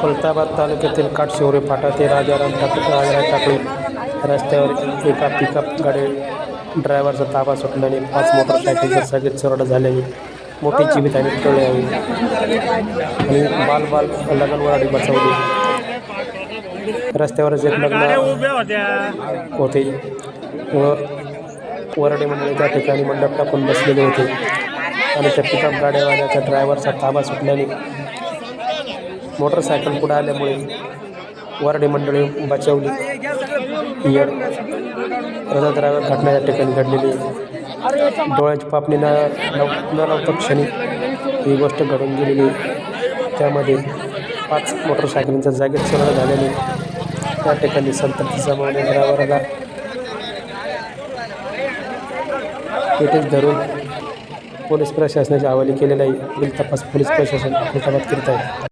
खुलताबाद तालुक्यातील काटशिवरे फाटा ते राजाराम टाकळे राजाराम ठाकरे रस्त्यावर एका पिकअप गाडी ड्रायव्हरचा ताबा सुटल्याने पाच मोटरसायकलच्या सगळे चरड झाल्याने मोठी जीवितहानी टळली आहे. आणि बाल बाल लग्नवाडी बसवली. रस्त्यावरच एक लग्न होते व वरडे मंडळी त्या ठिकाणी मंडप टाकून बसलेले होते. आणि त्या पिकअप गाड्यावाल्याच्या ड्रायव्हरचा ताबा सुटल्याने मोटरसायकल पुढे आल्यामुळे वरडे मंडळी बचावली. यड हृदयद्रावक ठिकाणी घडलेली डोळ्याची पापणी न न लावता क्षणी ही गोष्ट घडून गेलेली. त्यामध्ये पाच मोटरसायकलींचा जागेत सरळ झाल्याने त्या ठिकाणी संतप्ती जमावणे घरावरला पेटेच धरून पोलीस प्रशासनाच्या हवाली केलेला आहे. पुढील तपास पोलीस प्रशासन खुलताबाद करीत आहे.